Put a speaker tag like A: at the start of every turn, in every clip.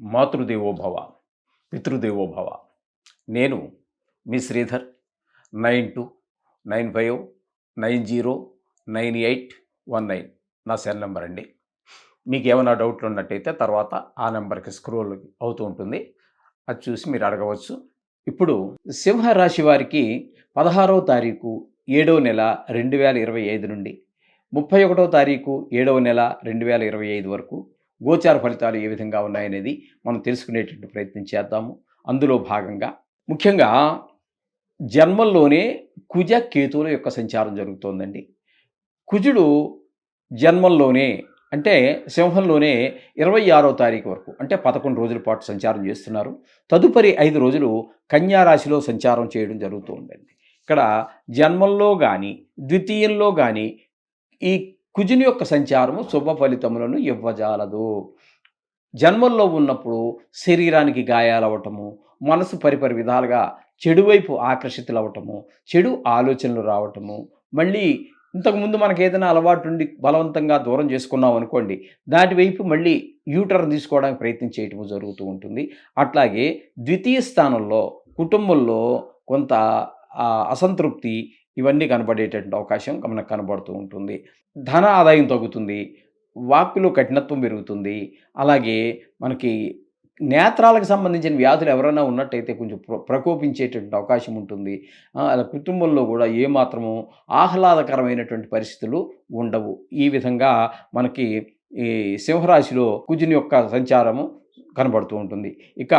A: మాతృదేవోభవ పితృదేవోభవ నేను మీ Sridhar nine two nine five nine zero nine eight one nine. నా cell number అండి. మీకు ఏమైనా డౌట్లు ఉన్నట్టయితే తర్వాత ఆ నెంబర్కి స్క్రోల్ అవుతూ ఉంటుంది. అది చూసి మీరు అడగవచ్చు. ఇప్పుడు సింహరాశి వారికి పదహారవ తారీఖు ఏడవ నెల రెండు వేల ఇరవై ఐదు నుండి ముప్పై ఒకటో తారీఖు ఏడవ నెల రెండు వేల ఇరవై ఐదు వరకు గోచార ఫలితాలు ఏ విధంగా ఉన్నాయనేది మనం తెలుసుకునేటువంటి ప్రయత్నం చేద్దాము. అందులో భాగంగా ముఖ్యంగా జన్మల్లోనే కుజ కేతువుల యొక్క సంచారం జరుగుతోందండి. కుజుడు జన్మంలోనే అంటే సింహంలోనే ఇరవై ఆరో తారీఖు వరకు అంటే పదకొండు రోజుల పాటు సంచారం చేస్తున్నారు. తదుపరి ఐదు రోజులు కన్యారాశిలో సంచారం చేయడం జరుగుతుందండి. ఇక్కడ జన్మంలో కానీ ద్వితీయంలో కానీ ఈ కుజుని యొక్క సంచారము శుభ ఫలితములను ఇవ్వజాలదు. జన్మల్లో ఉన్నప్పుడు శరీరానికి గాయాలవ్వటము మనసు పరిపరి విధాలుగా చెడువైపు ఆకర్షితులవటము ఆకర్షితులు అవ్వటము చెడు ఆలోచనలు రావటము మళ్ళీ ఇంతకుముందు మనకు ఏదైనా అలవాటు ఉండి బలవంతంగా దూరం చేసుకున్నాం అనుకోండి దాటి వైపు మళ్ళీ యూటర్న్ తీసుకోవడానికి ప్రయత్నం చేయటం జరుగుతూ ఉంటుంది. అట్లాగే ద్వితీయ స్థానంలో కుటుంబంలో కొంత అసంతృప్తి ఇవన్నీ కనబడేటటువంటి అవకాశం మనకు కనబడుతూ ఉంటుంది. ధన ఆదాయం తగ్గుతుంది. వాక్కులో కఠినత్వం పెరుగుతుంది. అలాగే మనకి నేత్రాలకు సంబంధించిన వ్యాధులు ఎవరైనా ఉన్నట్టయితే కొంచెం ప్ర ప్రకోపించేటువంటి అవకాశం ఉంటుంది. అలా కుటుంబంలో కూడా ఏమాత్రము ఆహ్లాదకరమైనటువంటి పరిస్థితులు ఉండవు. ఈ విధంగా మనకి ఈ సింహరాశిలో కుజుని యొక్క సంచారము కనబడుతూ ఉంటుంది. ఇక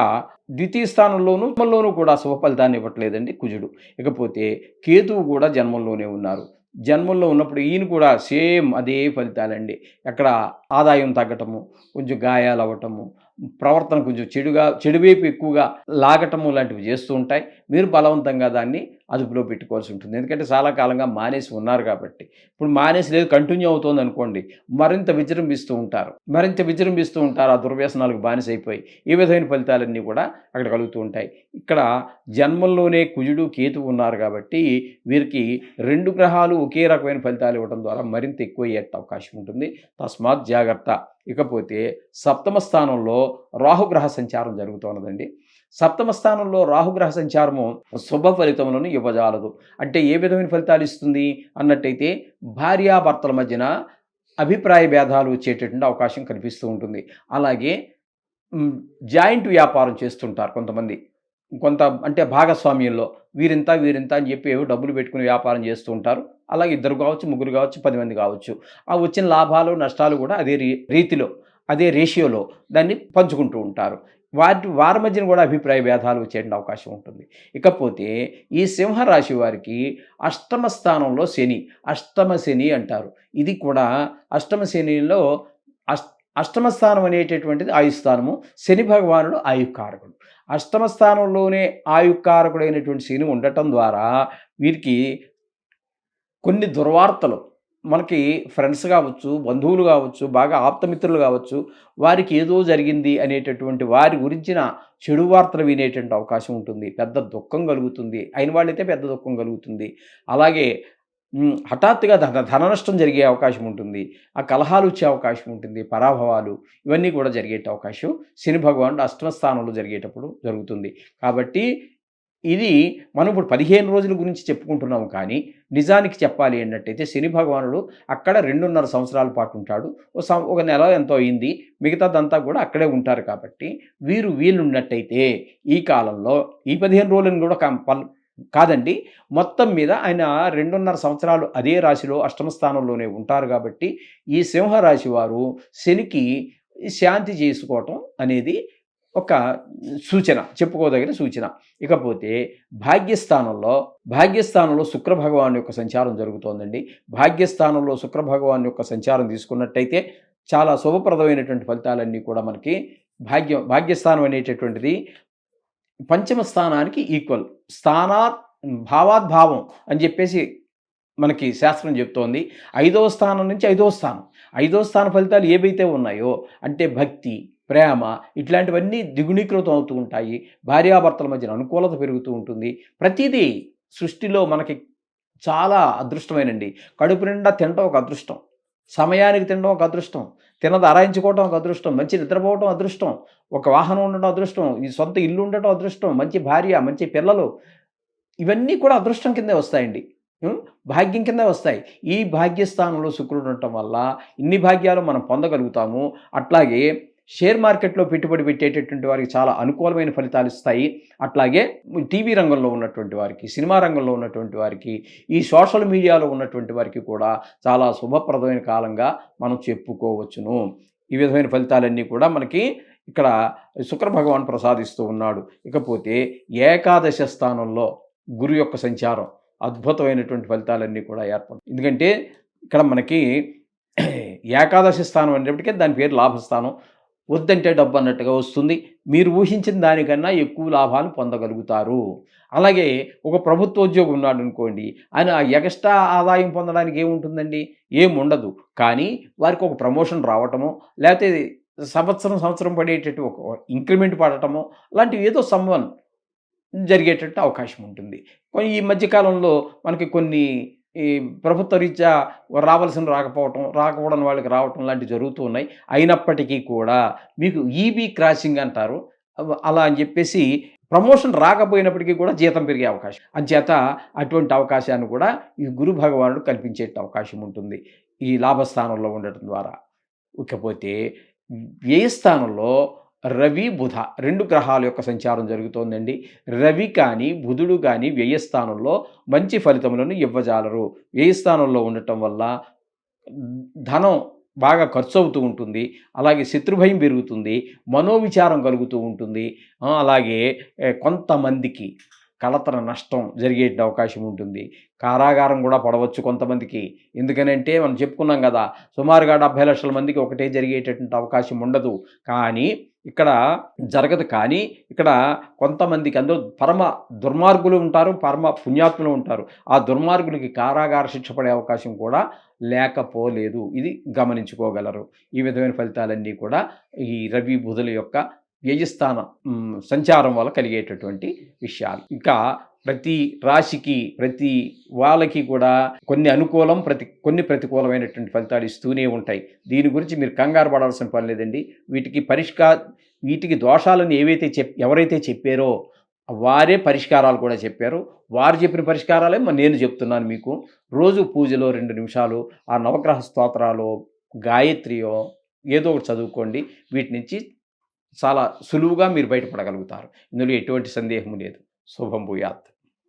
A: ద్వితీయ స్థానంలోనూ జన్మంలోనూ కూడా శుభ ఫలితాన్ని ఇవ్వట్లేదండి కుజుడు. ఇకపోతే కేతువు కూడా జన్మంలోనే ఉన్నారు. జన్మంలో ఉన్నప్పుడు ఈయన కూడా సేమ్ అదే ఫలితాలండి. ఎక్కడ ఆదాయం తగ్గటము కొంచెం గాయాలు అవ్వటము ప్రవర్తన కొంచెం చెడుగా చెడు వైపు ఎక్కువగా లాగటము లాంటివి చేస్తూ ఉంటాయి. మీరు బలవంతంగా దాన్ని అదుపులో పెట్టుకోవాల్సి ఉంటుంది. ఎందుకంటే చాలా కాలంగా మానేసి ఉన్నారు కాబట్టి. ఇప్పుడు మానేసి లేదు కంటిన్యూ అవుతుంది అనుకోండి మరింత విజృంభిస్తూ ఉంటారు. మరింత విజృంభిస్తూ ఉంటారు ఆ దుర్వ్యసనాలకు బానిస అయిపోయి ఈ విధమైన ఫలితాలన్నీ కూడా అక్కడ కలుగుతూ ఉంటాయి. ఇక్కడ జన్మంలోనే కుజుడు కేతు ఉన్నారు కాబట్టి వీరికి రెండు గ్రహాలు ఒకే రకమైన ఫలితాలు ఇవ్వడం ద్వారా మరింత ఎక్కువ అయ్యేట అవకాశం ఉంటుంది. తస్మాత్ జాగ్రత్త. ఇకపోతే సప్తమ స్థానంలో రాహుగ్రహ సంచారం జరుగుతున్నదండి. సప్తమ స్థానంలో రాహుగ్రహ సంచారము శుభ ఫలితములను ఇవ్వజాలదు. అంటే ఏ విధమైన ఫలితాలు ఇస్తుంది? అన్నట్టయితే భార్యాభర్తల మధ్యన అభిప్రాయ భేదాలు వచ్చేటటువంటి అవకాశం కనిపిస్తూ ఉంటుంది. అలాగే జాయింట్ వ్యాపారం చేస్తుంటారు కొంతమంది. కొంత అంటే భాగస్వామ్యంలో వీరింత వీరింత అని చెప్పి ఏవో డబ్బులు పెట్టుకుని వ్యాపారం చేస్తూ ఉంటారు. అలాగే ఇద్దరు కావచ్చు ముగ్గురు కావచ్చు పది మంది కావచ్చు. ఆ వచ్చిన లాభాలు నష్టాలు కూడా అదే రీ రీతిలో అదే రేషియోలో దాన్ని పంచుకుంటూ ఉంటారు. వాటి వారి మధ్యన కూడా అభిప్రాయ భేదాలు చేయండి అవకాశం ఉంటుంది. ఇకపోతే ఈ సింహరాశి వారికి అష్టమ స్థానంలో శని అష్టమ శని అంటారు. ఇది కూడా అష్టమ శనిలో అష్ అష్టమ స్థానం అనేటటువంటిది ఆయుస్థానము శని భగవానుడు ఆయుకారకుడు. అష్టమ స్థానంలోనే ఆయుకారకుడైనటువంటి శని ఉండటం ద్వారా వీరికి కొన్ని దుర్వార్తలు మనకి ఫ్రెండ్స్ కావచ్చు బంధువులు కావచ్చు బాగా ఆప్తమిత్రులు కావచ్చు వారికి ఏదో జరిగింది అనేటటువంటి వారి గురించిన చెడు వార్తలు వినేటువంటి అవకాశం ఉంటుంది. పెద్ద దుఃఖం కలుగుతుంది. అయిన వాళ్ళైతే పెద్ద దుఃఖం కలుగుతుంది. అలాగే హఠాత్తుగా ధన ధన నష్టం జరిగే అవకాశం ఉంటుంది. ఆ కలహాలు వచ్చే అవకాశం ఉంటుంది. పరాభవాలు ఇవన్నీ కూడా జరిగే అవకాశం శని భగవానుడు అష్టమ స్థానంలో జరిగేటప్పుడు జరుగుతుంది. కాబట్టి ఇది మనం ఇప్పుడు పదిహేను రోజుల గురించి చెప్పుకుంటున్నాం కానీ నిజానికి చెప్పాలి ఏంటంటే శని భగవానుడు అక్కడ రెండున్నర సంవత్సరాల పాటు ఉంటాడు. ఒక ఒక నెల ఎంతో అయింది. మిగతాదంతా కూడా అక్కడే ఉంటారు కాబట్టి వీరు వీలున్నట్టయితే ఈ కాలంలో ఈ పదిహేను రోజులను కూడా కాదండి మొత్తం మీద ఆయన రెండున్నర సంవత్సరాలు అదే రాశిలో అష్టమ స్థానంలోనే ఉంటారు కాబట్టి ఈ సింహరాశి వారు శనికి శాంతి చేసుకోవటం అనేది ఒక సూచన చెప్పుకోదగిన సూచన. ఇకపోతే భాగ్యస్థానంలో భాగ్యస్థానంలో శుక్ర భగవాన్ యొక్క సంచారం జరుగుతోందండి. భాగ్యస్థానంలో శుక్ర భగవాన్ యొక్క సంచారం తీసుకున్నట్టయితే చాలా శుభప్రదమైనటువంటి ఫలితాలన్నీ కూడా మనకి భాగ్యం భాగ్యస్థానం అనేటటువంటిది పంచమ స్థానానికి ఈక్వల్. స్థానా భావాద్భావం అని చెప్పేసి మనకి శాస్త్రం చెప్తోంది. ఐదవ స్థానం నుంచి ఐదవ స్థానం. ఐదవ స్థాన ఫలితాలు ఏవైతే ఉన్నాయో అంటే భక్తి ప్రేమ ఇట్లాంటివన్నీ ద్విగుణీకృతం అవుతూ ఉంటాయి. భార్యాభర్తల మధ్యన అనుకూలత పెరుగుతూ ఉంటుంది. ప్రతిదీ సృష్టిలో మనకి చాలా అదృష్టమేనండి. కడుపు నిండా తినడం ఒక అదృష్టం. సమయానికి తినడం ఒక అదృష్టం. తినది అరాయించుకోవటం ఒక అదృష్టం. మంచి నిద్రపోవటం అదృష్టం. ఒక వాహనం ఉండటం అదృష్టం. ఈ సొంత ఇల్లు ఉండటం అదృష్టం. మంచి భార్య మంచి పిల్లలు. ఇవన్నీ కూడా అదృష్టం కిందే వస్తాయండి. భాగ్యం కింద వస్తాయి. ఈ భాగ్యస్థానంలో శుక్రుడు ఉండటం వల్ల ఇన్ని భాగ్యాలు మనం పొందగలుగుతాము. అట్లాగే షేర్ మార్కెట్లో పెట్టుబడి పెట్టేటటువంటి వారికి చాలా అనుకూలమైన ఫలితాలు ఇస్తాయి. అట్లాగే టీవీ రంగంలో ఉన్నటువంటి వారికి సినిమా రంగంలో ఉన్నటువంటి వారికి ఈ సోషల్ మీడియాలో ఉన్నటువంటి వారికి కూడా చాలా శుభప్రదమైన కాలంగా మనం చెప్పుకోవచ్చును. ఈ విధమైన ఫలితాలన్నీ కూడా మనకి ఇక్కడ శుక్ర భగవాన్ ప్రసాదిస్తూ ఉన్నాడు. ఇకపోతే ఏకాదశ స్థానంలో గురు యొక్క సంచారం అద్భుతమైనటువంటి ఫలితాలన్నీ కూడా ఏర్పడు ఎందుకంటే ఇక్కడ మనకి ఏకాదశి స్థానం అనేటప్పటికీ దాని పేరు లాభస్థానం. వద్దంటే డబ్బు అన్నట్టుగా వస్తుంది. మీరు ఊహించిన దానికన్నా ఎక్కువ లాభాలు పొందగలుగుతారు. అలాగే ఒక ప్రభుత్వ ఉద్యోగం ఉన్నాడు అనుకోండి ఆయన ఎక్స్ట్రా ఆదాయం పొందడానికి ఏముంటుందండి? ఏముండదు. కానీ వారికి ఒక ప్రమోషన్ రావటము లేకపోతే సంవత్సరం సంవత్సరం పడేటట్టు ఒక ఇంక్రిమెంట్ పడటము లాంటివి ఏదో సంవన్ జరిగేటట్టు అవకాశం ఉంటుంది. కొన్ని ఈ మధ్యకాలంలో మనకి కొన్ని ఈ ప్రభుత్వ రీత్యా రావాల్సిన రాకపోవటం రాకపోవడం వాళ్ళకి రావటం లాంటివి జరుగుతూ ఉన్నాయి. అయినప్పటికీ కూడా మీకు ఈబీ క్రాసింగ్ అంటారు. అలా అని చెప్పేసి ప్రమోషన్ రాకపోయినప్పటికీ కూడా జీతం పెరిగే అవకాశం. అంచేత అటువంటి అవకాశాన్ని కూడా ఈ గురు భగవానుడు కల్పించే అవకాశం ఉంటుంది. ఈ లాభస్థానంలో ఉండటం ద్వారా. ఇకపోతే వ్యయస్థానంలో రవి బుధ రెండు గ్రహాల యొక్క సంచారం జరుగుతోందండి. రవి కానీ బుధుడు కానీ వ్యయస్థానంలో మంచి ఫలితములను ఇవ్వజాలరు. వ్యయస్థానంలో ఉండటం వల్ల ధనం బాగా ఖర్చు అవుతూ ఉంటుంది. అలాగే శత్రుభయం పెరుగుతుంది. మనోవిచారం కలుగుతూ ఉంటుంది. అలాగే కొంతమందికి కలతర నష్టం జరిగే అవకాశం ఉంటుంది. కారాగారం కూడా పడవచ్చు కొంతమందికి. ఎందుకనంటే మనం చెప్పుకున్నాం కదా సుమారుగా డెబ్భై లక్షల మందికి ఒకటే జరిగేటటువంటి అవకాశం ఉండదు. కానీ ఇక్కడ జరగదు. కానీ ఇక్కడ కొంతమందికి అందరూ పరమ దుర్మార్గులు ఉంటారు పరమ పుణ్యాత్ములు ఉంటారు. ఆ దుర్మార్గులకి కారాగార శిక్ష పడే అవకాశం కూడా లేకపోలేదు. ఇది గమనించుకోగలరు. ఈ విధమైన ఫలితాలన్నీ కూడా ఈ రవి బుధుల యొక్క వ్యయస్థాన సంచారం వల్ల కలిగేటటువంటి విషయాలు. ఇంకా ప్రతి రాశికి ప్రతి వాళ్ళకి కూడా కొన్ని అనుకూలం ప్రతి కొన్ని ప్రతికూలమైనటువంటి ఫలితాలు ఇస్తూనే ఉంటాయి. దీని గురించి మీరు కంగారు పడాల్సిన పని లేదండి. వీటికి పరిష్కార వీటికి దోషాలను ఏవైతే చెప్ ఎవరైతే చెప్పారో వారే పరిష్కారాలు కూడా చెప్పారు. వారు చెప్పిన పరిష్కారాలే మరి నేను చెప్తున్నాను మీకు. రోజు పూజలో రెండు నిమిషాలు ఆ నవగ్రహ స్తోత్రాలు గాయత్రియో ఏదో ఒకటి చదువుకోండి. వీటి నుంచి చాలా సులువుగా మీరు బయటపడగలుగుతారు. ఇందులో ఎటువంటి సందేహం లేదు. శుభం భూయాత్.